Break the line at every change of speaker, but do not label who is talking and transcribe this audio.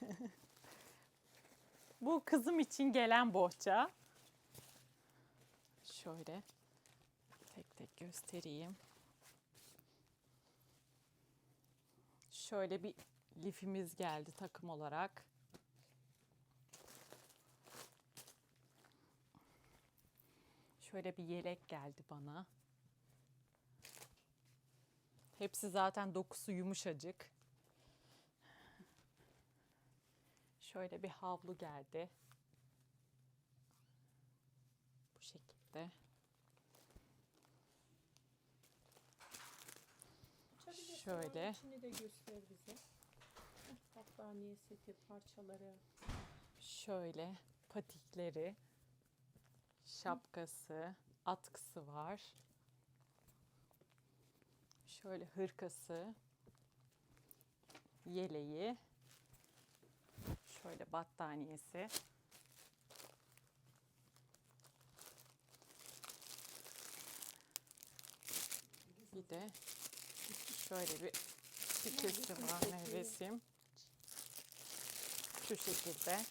Bu kızım için gelen bohça. Şöyle tek tek göstereyim. Şöyle bir lifimiz geldi takım olarak. Şöyle bir yelek geldi bana. Hepsi zaten dokusu yumuşacık. Şöyle bir havlu geldi. Bu şekilde. Şöyle.
içini de göster bize. Battaniye seti parçaları.
Şöyle patikleri, şapkası, atkısı var. Şöyle hırkası, yeleği, şöyle battaniyesi. Bir de şöyle bir fikirsi var nevresim. Şu şekilde.